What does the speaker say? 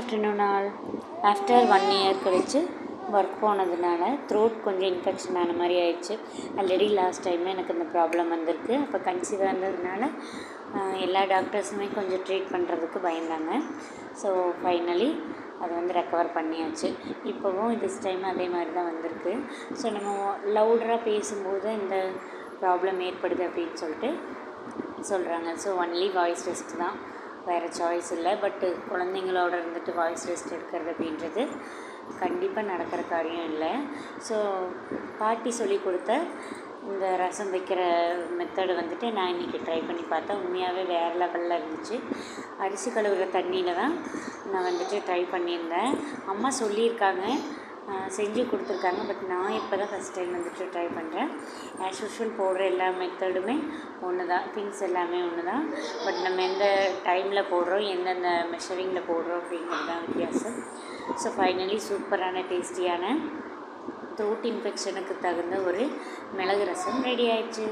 Afternoon all after one year கழிச்சு work போனதுனால throat கொஞ்சம் இன்ஃபெக்ஷன் ஆன மாதிரி ஆயிடுச்சு. ஆல்ரெடி லாஸ்ட் டைம் எனக்கு இந்த ப்ராப்ளம் வந்திருக்கு. அப்போ கன்சீவாக இருந்ததுனால எல்லா டாக்டர்ஸுமே கொஞ்சம் ட்ரீட் பண்ணுறதுக்கு பயந்தாங்க. ஸோ ஃபைனலி அது வந்து ரெக்கவர் பண்ணியாச்சு. இப்போவும் திஸ் டைம் அதே மாதிரி தான் வந்திருக்கு. ஸோ நம்ம லவுடராக பேசும்போது இந்த ப்ராப்ளம் ஏற்படுது அப்படின்னு சொல்லிட்டு சொல்கிறாங்க ஸோ ஒன்லி வாய்ஸ் டெஸ்ட் தான். வேறு சாய்ஸ் இல்லை. பட்டு குழந்தைங்களோட இருந்துட்டு வாய்ஸ் ரெஸ்ட் எடுக்கிறது அப்படின்றது கண்டிப்பாக நடக்கிற காரியம் இல்லை. ஸோ பாட்டி சொல்லி கொடுத்த இந்த ரசம் வைக்கிற மெத்தடு வந்துட்டு நான் இன்றைக்கி ட்ரை பண்ணி பார்த்தேன். உண்மையாகவே வேறு லெவலில் இருந்துச்சு. அரிசி கழுவுற தண்ணியில் தான் நான் வந்துட்டு ட்ரை பண்ணியிருந்தேன். அம்மா சொல்லியிருக்காங்க செஞ்சு கொடுத்துருக்காங்க. பட் நான் இப்போ தான் ஃபஸ்ட் டைம் வந்துட்டு ட்ரை பண்ணுறேன் ஆஸ் யூஷுவல் போடுற எல்லா மெத்தடுமே ஒன்று தான் திங்ஸ் எல்லாமே ஒன்று தான் பட் நம்ம எந்த டைமில் போடுறோம் எந்தெந்த மெஷரிங்கில் போடுறோம் அப்படிங்கிறது தான் வித்தியாசம். ஸோ ஃபைனலி சூப்பரான டேஸ்டியான த்ரோட் இன்ஃபெக்ஷனுக்கு தகுந்த ஒரு மிளகு ரசம் ரெடி ஆயிடுச்சு.